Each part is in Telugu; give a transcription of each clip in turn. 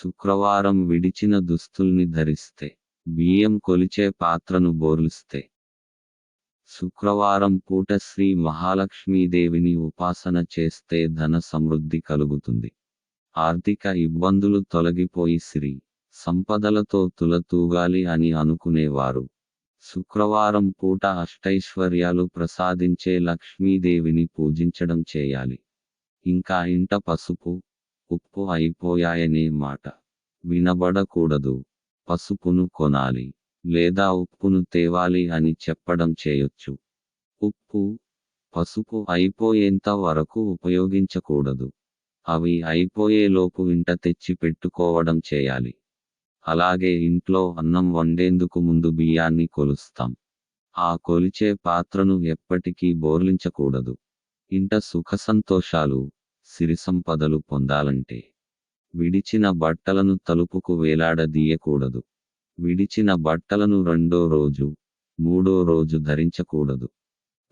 శుక్రవారం విడిచిన దుస్తుల్ని ధరిస్తే బియ్యం కొలిచే పాత్రను బోర్లిస్తే. శుక్రవారం పూట శ్రీ మహాలక్ష్మీదేవిని ఉపాసన చేస్తే ధన సమృద్ధి కలుగుతుంది. ఆర్థిక ఇబ్బందులు తొలగిపోయి శ్రీ సంపదలతో తులతూగాలి అని అనుకునేవారు. శుక్రవారం పూట అష్టైశ్వర్యాలు ప్రసాదించే లక్ష్మీదేవిని పూజించడం చేయాలి. ఇంకా ఇంట పసుపు ఉప్పు అయిపోయాయనే మాట. వినబడకూడదు. పసుపును కొనాలి. లేదా ఉప్పును తేవాలి అని చెప్పడం చేయొచ్చు. ఉప్పు పసుపు అయిపోయేంత వరకు ఉపయోగించకూడదు. అవి అయిపోయేలోపు ఇంట తెచ్చి పెట్టుకోవడం చేయాలి. అలాగే ఇంట్లో అన్నం వండేందుకు ముందు బియ్యాన్ని కొలుస్తాం. ఆ కొలిచే పాత్రను ఎప్పటికీ బోర్లించకూడదు. ఇంట సుఖ సంతోషాలు సిరి సంపదలు పొందాలంటే విడిచిన బట్టలను తలుపుకు వేలాడదీయకూడదు. విడిచిన బట్టలను రెండో రోజు మూడో రోజు ధరించకూడదు.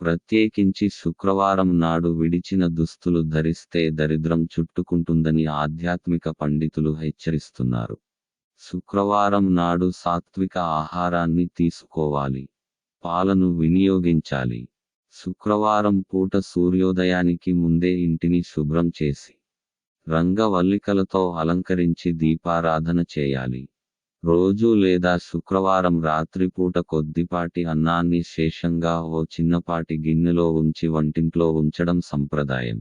ప్రత్యేకించి శుక్రవారం నాడు విడిచిన దుస్తులు ధరిస్తే దరిద్రం చుట్టుకుంటుందని ఆధ్యాత్మిక పండితులు హెచ్చరిస్తున్నారు. శుక్రవారం నాడు సాత్విక ఆహారాన్ని తీసుకోవాలి. పాలను వినియోగించాలి. శుక్రవారం పూట సూర్యోదయానికి ముందే ఇంటిని శుభ్రం చేసి రంగవల్లికలతో అలంకరించి దీపారాధన చేయాలి. రోజు లేదా శుక్రవారం రాత్రిపూట కొద్దిపాటి అన్నాన్ని శేషంగా ఓ చిన్నపాటి గిన్నెలో ఉంచి వంటింట్లో ఉంచడం సంప్రదాయం.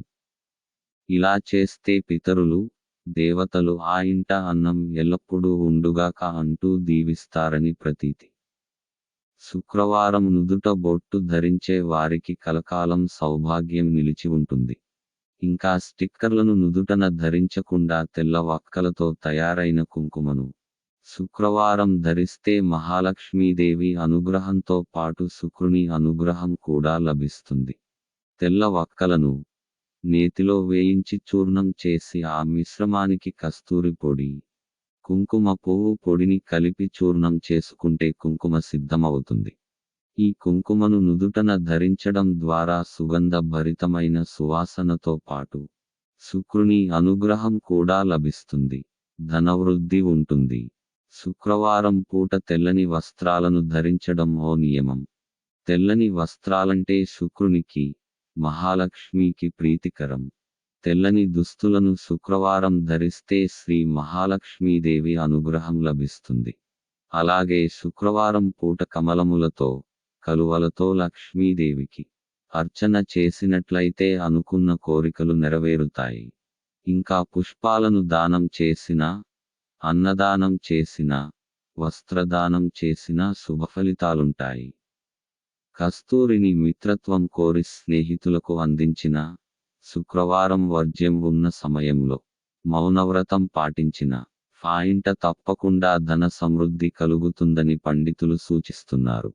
ఇలా చేస్తే పితరులు దేవతలు ఆ ఇంట అన్నం ఎల్లప్పుడూ ఉండుగాక అంటూ దీవిస్తారని ప్రతీతి. శుక్రవారం నుదుట బొట్టు ధరించే వారికి కలకాలం సౌభాగ్యం నిలిచి ఉంటుంది. ఇంకా స్టిక్కర్లను నుదుటన ధరించకుండా తెల్ల వక్కలతో తయారైన కుంకుమను. శుక్రవారం ధరిస్తే మహాలక్ష్మీదేవి అనుగ్రహంతో పాటు శుక్రుని అనుగ్రహం కూడా లభిస్తుంది. తెల్ల వక్కలను నేతిలో వేయించి చూర్ణం చేసి ఆ మిశ్రమానికి కస్తూరి పొడి కుంకుమ పువ్వు పొడిని కలిపి చూర్ణం చేసుకుంటే కుంకుమ సిద్ధమవుతుంది. ఈ కుంకుమను నుదుటన ధరించడం ద్వారా సుగంధ భరితమైన సువాసనతో పాటు శుక్రుని అనుగ్రహం కూడా లభిస్తుంది. ధనవృద్ధి ఉంటుంది. శుక్రవారం పూట తెల్లని వస్త్రాలను ధరించడం ఓ నియమం. తెల్లని వస్త్రాలంటే శుక్రునికి మహాలక్ష్మికి ప్రీతికరం. తెల్లని దుస్తులను శుక్రవారం ధరిస్తే శ్రీ మహాలక్ష్మీదేవి అనుగ్రహం లభిస్తుంది. అలాగే శుక్రవారం పూట కమలములతో కలువలతో లక్ష్మీదేవికి అర్చన చేసినట్లయితే అనుకున్న కోరికలు నెరవేరుతాయి. ఇంకా పుష్పాలను దానం చేసినా అన్నదానం చేసిన వస్త్రదానం శుభ శుభఫలితాలుంటాయి కస్తూరిని మిత్రత్వం కోరి స్నేహితులకు అందించిన శుక్రవారం వర్జ్యం ఉన్న సమయంలో మౌనవ్రతం పాటించిన ఫాయింట తప్పకుండా ధన సమృద్ధి కలుగుతుందని పండితులు సూచిస్తున్నారు.